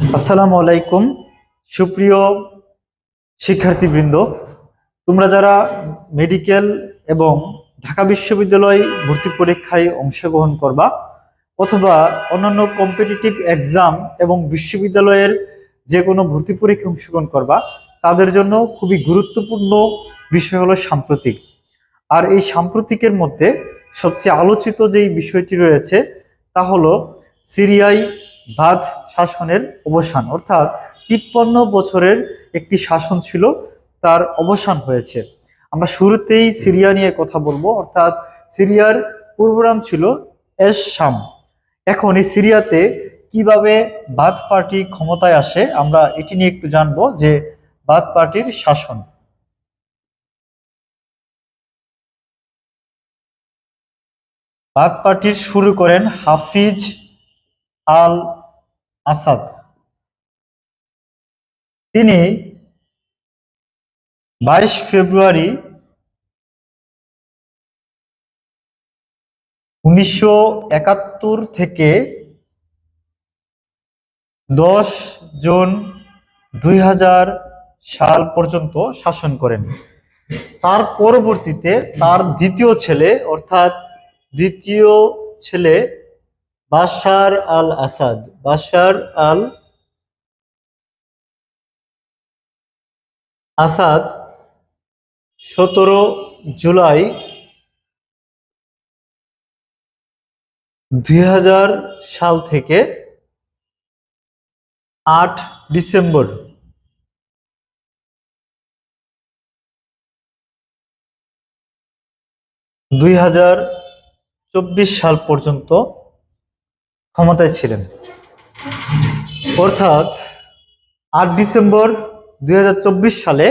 আসসালামু আলাইকুম। সুপ্রিয় শিক্ষার্থীবৃন্দ, তোমরা যারা মেডিকেল এবং ঢাকা বিশ্ববিদ্যালয় ভর্তি পরীক্ষায় অংশগ্রহণ করবা অথবা অন্যান্য কম্পিটিটিভ এক্সাম এবং বিশ্ববিদ্যালয়ের যে কোনো ভর্তি পরীক্ষায় অংশগ্রহণ করবা, তাদের জন্য খুবই গুরুত্বপূর্ণ বিষয় হলো সাম্প্রতিক। আর এই সাম্প্রতিকের মধ্যে সবচেয়ে আলোচিত যেই বিষয়টি রয়েছে, তা হলো সিরিয়ায় বাদ শাসনের অবসান, অর্থাৎ তিপ্পান্ন বছরের একটি শাসন ছিল, তার অবসান হয়েছে। আমরা শুরুতেই সিরিয়া নিয়ে কথা বলব, অর্থাৎ সিরিয়ার পূর্ব নাম ছিল এস শাম। এখন এই সিরিয়াতে কীভাবে বাদ পার্টি ক্ষমতায় আসে, আমরা এটি নিয়ে একটু জানব যে বাদ পার্টির শাসন। বাদ পার্টির শুরু করেন হাফিজ আল আসাদ। তিনি বাইশ ফেব্রুয়ারি উনিশশো একাত্তর থেকে দশ জুন দুই হাজার সাল পর্যন্ত শাসন করেন। তার পরবর্তীতে তার দ্বিতীয় ছেলে, অর্থাৎ দ্বিতীয় ছেলে বাশার আল আসাদ, বাশার আল আসাদ, সতেরো জুলাই দুই হাজার সাল থেকে আট ডিসেম্বর। দুই হাজার চব্বিশ সাল পর্যন্ত ক্ষমতায় ছিলেন। অর্থাৎ আট ডিসেম্বর দুই হাজার চব্বিশ সালে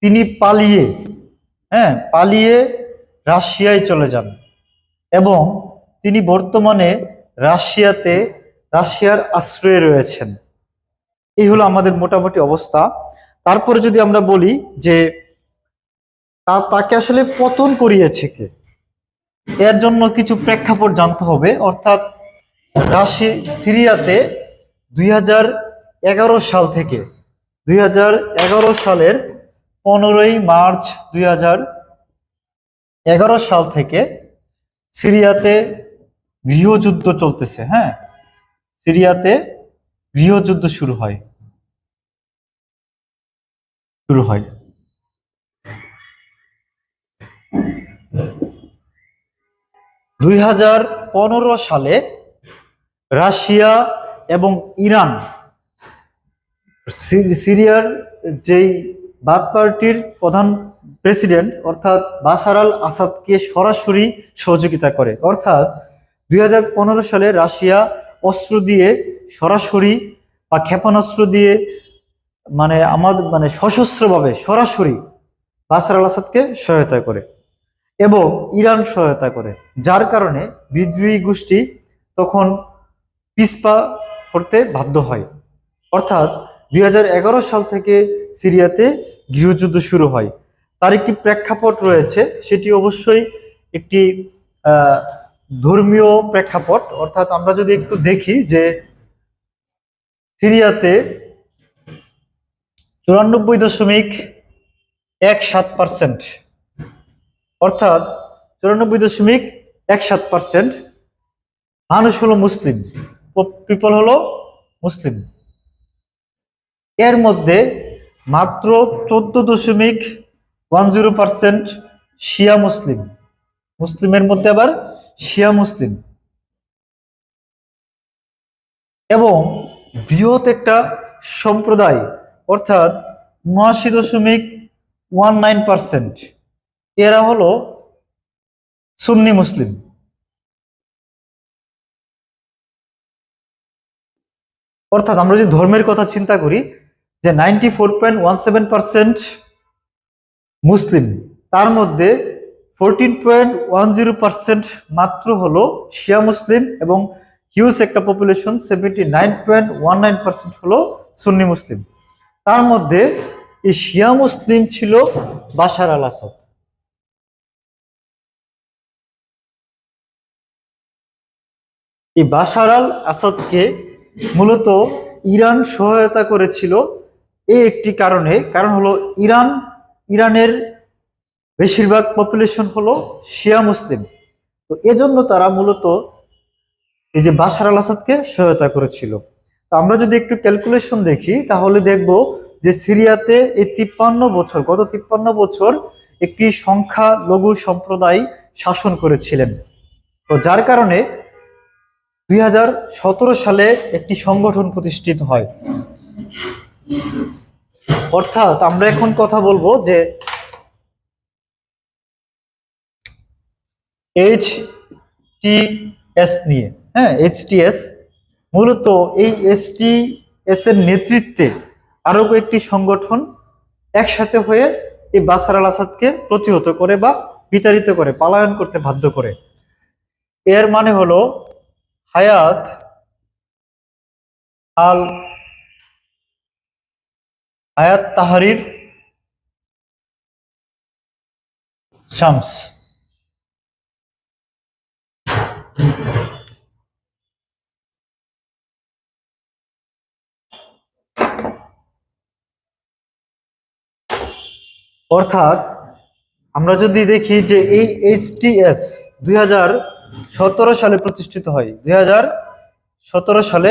তিনি পালিয়ে হ্যাঁ পালিয়ে রাশিয়ায় চলে যান এবং তিনি বর্তমানে রাশিয়াতে, রাশিয়ার আশ্রয়ে রয়েছেন। এই হলো আমাদের মোটামুটি অবস্থা। তারপরে যদি আমরা বলি যে তা, তাকে আসলে পতন করিয়েছে কে? এর জন্য কিছু প্রেক্ষাপট জানতে হবে। অর্থাৎ রাশি সিরিয়াতে দুই হাজার এগারো সাল থেকে দুই হাজার এগারো সালের পনেরোই মার্চ দুই হাজার এগারো সাল থেকে সিরিয়াতে গৃহযুদ্ধ চলতেছে হ্যাঁ? সিরিয়াতে গৃহযুদ্ধ শুরু হয়। শুরু হয়। দুই হাজার পনেরো সালে রাশিয়া এবং ইরান। সিরিয়ার যেই বাদ পার্টির প্রধান প্রেসিডেন্ট, অর্থাৎ বাসার আল আসাদকে সরাসরি সহযোগিতা করে। অর্থাৎ দুই হাজার পনেরো সালে রাশিয়া অস্ত্র দিয়ে সরাসরি বা ক্ষেপণাস্ত্র দিয়ে মানে আমাদের মানে সশস্ত্রভাবে সরাসরি বাসার আল আসাদকে সহায়তা করে এবং ইরান সহায়তা করে। যার কারণে বিদ্রোহী গোষ্ঠী তখন পিসপা করতে বাধ্য হয়। অর্থাৎ দুই হাজার এগারো সাল থেকে সিরিয়াতে গৃহযুদ্ধ শুরু হয়। তার একটি প্রেক্ষাপট রয়েছে, সেটি অবশ্যই একটি ধর্মীয় প্রেক্ষাপট। অর্থাৎ আমরা যদি একটু দেখি যে সিরিয়াতে চুরানব্বই দশমিক এক সাত পার্সেন্ট অর্থাৎ চুরানব্বই দশমিক এক সাত পার্সেন্ট মানুষ হলো মুসলিম। পিপল হলো মুসলিম। এর মধ্যে মাত্র চোদ্দ দশমিক ওয়ান জিরো পার্সেন্ট শিয়া মুসলিম। মুসলিমের মধ্যে আবার শিয়া মুসলিম। এবং বৃহৎ একটা সম্প্রদায়, অর্থাৎ উনআশি দশমিক ওয়ান নাইন পার্সেন্ট এরা হলো সুন্নি মুসলিম। অর্থাৎ আমরা যদি ধর্মের কথা চিন্তা করি যে ninety four point one seven percent মুসলিম, তার মধ্যে fourteen point one zero percent মাত্র হলো শিয়া মুসলিম এবং হিউজ একটা population seventy nine point one nine percent হলো সুন্নি মুসলিম। তার মধ্যে এই শিয়া মুসলিম ছিল বাশার আল আসাদ। এই বাশার আল আসাদকে মূলত ইরান সহায়তা করেছিল এই একটি কারণে। কারণ হলো ইরান, ইরানের বেশিরভাগ পপুলেশন হলো শিয়া মুসলিম। তো এজন্য তারা মূলত এই যে বাশার আল আসাদকে সহায়তা করেছিল। তো আমরা যদি একটু ক্যালকুলেশন দেখি, তাহলে দেখব যে সিরিয়াতে এই তিপ্পান্ন বছর, গত তিপ্পান্ন বছর একটি সংখ্যা লঘু সম্প্রদায় শাসন করেছিলেন। তো যার কারণে দুই হাজার সতেরো সালে একটি সংগঠন প্রতিষ্ঠিত হয়। অর্থাৎ আমরা এখন কথা বলব যে এইচ টি এস নিয়ে। হ্যাঁ এইচ টি এস মূলত এই এস টি এস এর নেতৃত্বে আরও কয়েকটি সংগঠন একসাথে হয়ে এই বাসার আল আসাদকে প্রতিহত করে বা বিতাড়িত করে, পালায়ন করতে বাধ্য করে। এর মানে হলো হায়াত আল হায়াত তাহারির শামস। অর্থাৎ আমরা যদি দেখি যে এই এইচটিএস দুই হাজার সতেরো সালে প্রতিষ্ঠিত হয়। দুই সালে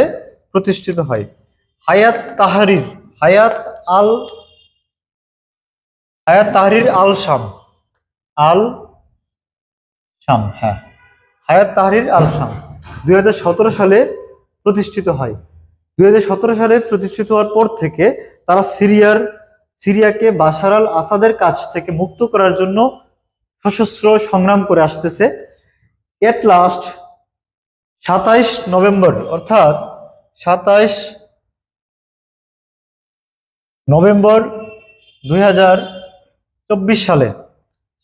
প্রতিষ্ঠিত হয়। হায়াত তাহারির, হায়াত আল, হায়াত তাহারির আল শাম। আল শাম হ্যাঁ। হায়াত তাহারির আল শাম। দুই হাজার সতেরো সালে প্রতিষ্ঠিত হয়। দুই হাজার সতেরো সালে প্রতিষ্ঠিত হওয়ার পর থেকে তারা সিরিয়ার, সিরিয়াকে বাশার আল আসাদের কাছ থেকে মুক্ত করার জন্য সশস্ত্র সংগ্রাম করে আসতেছে। এট লাস্ট সাতাইশ নভেম্বর, অর্থাৎ সাতাইশ নভেম্বর দুই হাজার চব্বিশ সালে,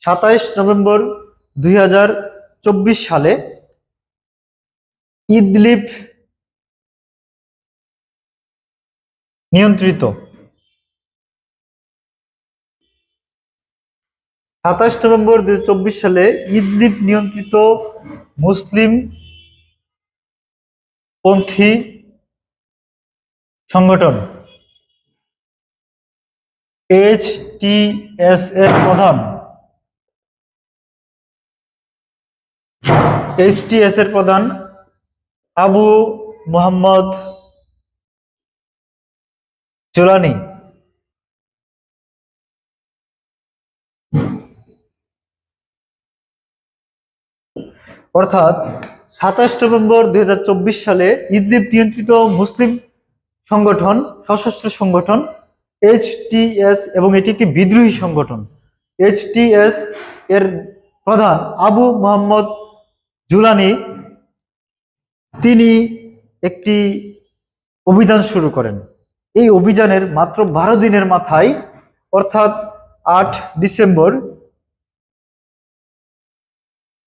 সাতাইশ নভেম্বর দুই হাজার চব্বিশ সালে ইদলিপ নিয়ন্ত্রিত। সাতাশ নভেম্বর দু চব্বিশ সালে ইদলিপ নিয়ন্ত্রিত মুসলিম পন্থী সংগঠন এইচ টি এস এর প্রধান। এইচ টি এস এর প্রধান আবু মোহাম্মদ জোলানি। অর্থাৎ সাতাশ নভেম্বর দুই হাজার চব্বিশ সালে ইদলিব নিয়ন্ত্রিত মুসলিম সংগঠন, সশস্ত্র সংগঠন এইচটিএস এবং এটি একটি বিদ্রোহী সংগঠন। এইচটিএস এর প্রধান আবু মোহাম্মদ জুলানি, তিনি একটি অভিযান শুরু করেন। এই অভিযানের মাত্র বারো দিনের মাথায়, অর্থাৎ আট ডিসেম্বর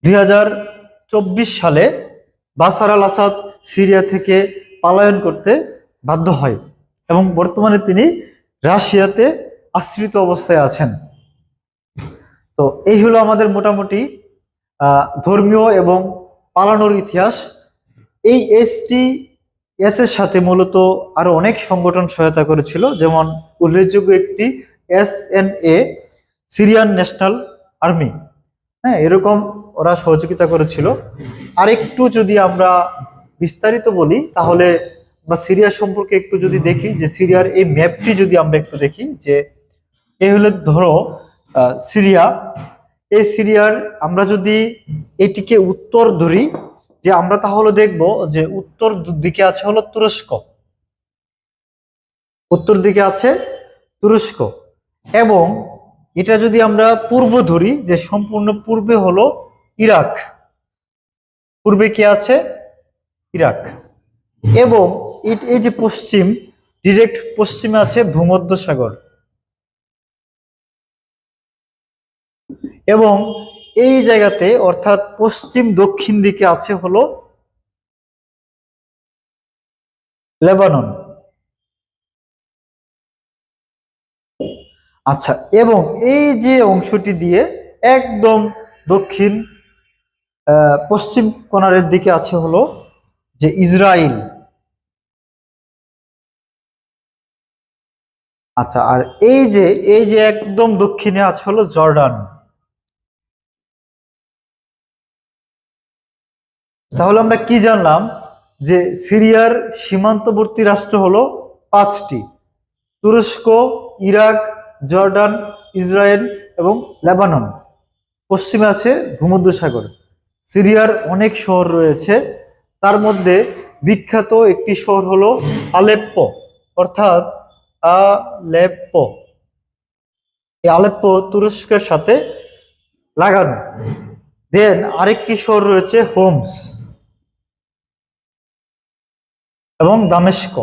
দুই হাজার সালে বাসার আল আসাদ সিরিয়া থেকে পালায়ন করতে বাধ্য হয় এবং বর্তমানে তিনি রাশিয়াতে আশ্রিত অবস্থায় আছেন। তো এই হলো আমাদের মোটামুটি ধর্মীয় এবং পালানোর ইতিহাস। এই এসটি এস এর সাথে মূলত আরও অনেক সংগঠন সহায়তা করেছিল, যেমন উল্লেখযোগ্য একটি S N A, Syrian National Army. হ্যাঁ এরকম ওরা সহযোগিতা করেছিল। আর একটু যদি আমরা বিস্তারিত বলি, তাহলে বা সিরিয়া সম্পর্কে একটু যদি দেখি, যে সিরিয়ার এই ম্যাপটি যদি আমরা একটু দেখি, যে এই হলো ধরো সিরিয়া। এই সিরিয়ার আমরা যদি এটিকে উত্তর ধরি, যে আমরা তাহলে দেখব যে উত্তর দিকে আছে হলো তুরস্ক। উত্তর দিকে আছে তুরস্ক। এবং এটা যদি আমরা পূর্ব ধরি, যে সম্পূর্ণ পূর্বে হলো ইরাক। পূর্বে কি আছে? ইরাক। এবং এই যে পশ্চিম, ডিরেক্ট পশ্চিমে আছে ভূমধ্য সাগর এবং এই জায়গাতে, অর্থাৎ পশ্চিম দক্ষিণ দিকে আছে হলো লেবানন। আচ্ছা এবং এই যে অংশটি দিয়ে একদম দক্ষিণ পশ্চিম কোনারের দিকে আছে হলো যে ইসরায়েল আচ্ছা আর এই যে এই যে একদম দক্ষিণে আছে হলো জর্ডান। তাহলে আমরা কি জানলাম? যে সিরিয়ার সীমান্তবর্তী রাষ্ট্র হলো পাঁচটি। তুরস্ক, ইরাক জর্ডান, ইসরায়েল এবং লেবানন। পশ্চিমে আছে ভূমধ্যসাগর। সিরিয়ার অনেক শহর রয়েছে। তার মধ্যে বিখ্যাত একটি শহর হলো আলেপ্পো, অর্থাৎ আলেপ্পো। এই আলেপ্পো তুরস্কের সাথে লাগানো। দেন আরেকটি শহর রয়েছে হোমস এবং দামেস্ক।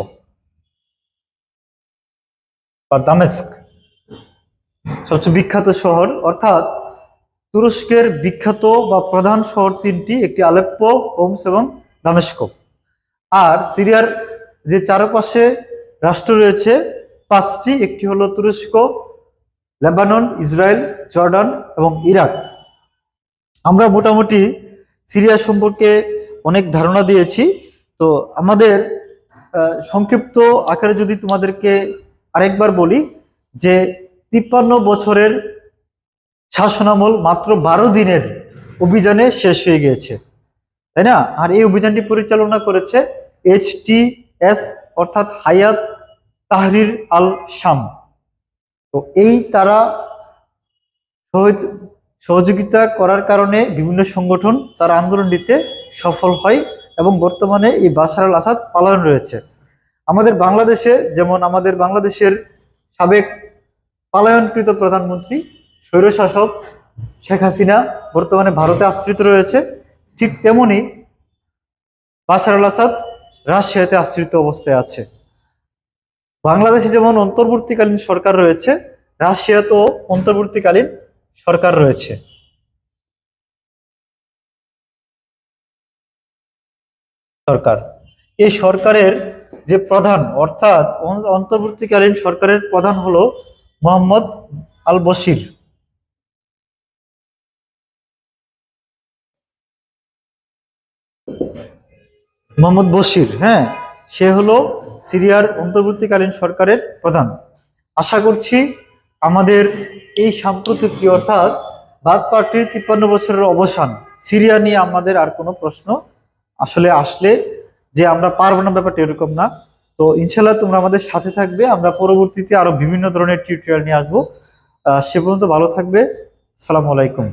বা দামেস্ক। সবচেয়ে বিখ্যাত শহর, অর্থাৎ তুরস্কের বিখ্যাত বা প্রধান শহর তিনটি, একটি আলেপ্পো হোমস এবং দামেস্ক। আর সিরিয়ার যে চারপাশে রাষ্ট্র রয়েছে, পাঁচটি, একটি হলো তুরস্ক, লেবানন, ইসরায়েল, জর্ডান এবং ইরাক। আমরা মোটামুটি সিরিয়া সম্পর্কে অনেক ধারণা দিয়েছি। তো আমাদের সংক্ষিপ্ত আকারে যদি তোমাদেরকে আরেকবার বলি যে তিপ্পান্ন বছরের শাসনামল মাত্র বারো দিনের অভিযানে শেষ হয়ে গিয়েছে। তাই না? আর এই অভিযানটি পরিচালনা করেছে এইচ টি এস, অর্থাৎ হায়াত তাহরির আল শাম। তো এই তারা সহযোগিতা করার কারণে বিভিন্ন সংগঠন তার আন্দোলনটিতে সফল হয় এবং বর্তমানে এই বাশার আল আসাদ পালন রয়েছে। আমাদের বাংলাদেশে, যেমন আমাদের বাংলাদেশের সাবেক পালায়নকৃত প্রধানমন্ত্রী, স্বৈরশাসক শেখ হাসিনা বর্তমানে ভারতে আশ্রিত রয়েছে। ঠিক তেমনি বাশার আল আসাদ রাশিয়াতে আশ্রিত অবস্থায় আছে। বাংলাদেশে যেমন অন্তর্বর্তীকালীন সরকার রয়েছে রাশিয়াতেও অন্তর্বর্তীকালীন সরকার রয়েছে। সরকার। এই সরকারের যে প্রধান, অর্থাৎ অন্তর্বর্তীকালীন সরকারের প্রধান হলো মোহাম্মদ আল বশির মোহাম্মদ বশির হ্যাঁ সে হলো সিরিয়ার অন্তর্বর্তীকালীন সরকারের প্রধান। আশা করছি আমাদের এই সাম্প্রতিকটি অর্থাৎ বাদ পার্টির তিপ্পান্ন বছরের অবসান, সিরিয়া নিয়ে আমাদের আর কোনো প্রশ্ন আসলে আসলে যে আমরা পারব না ব্যাপারটা এরকম না। তো ইনশাল্লাহ তোমরা আমাদের সাথে থাকবে। আমরা পরবর্তীতে আরও বিভিন্ন ধরনের টিউটোরিয়াল নিয়ে আসব। সে পর্যন্ত ভালো থাকবে। সালামু আলাইকুম।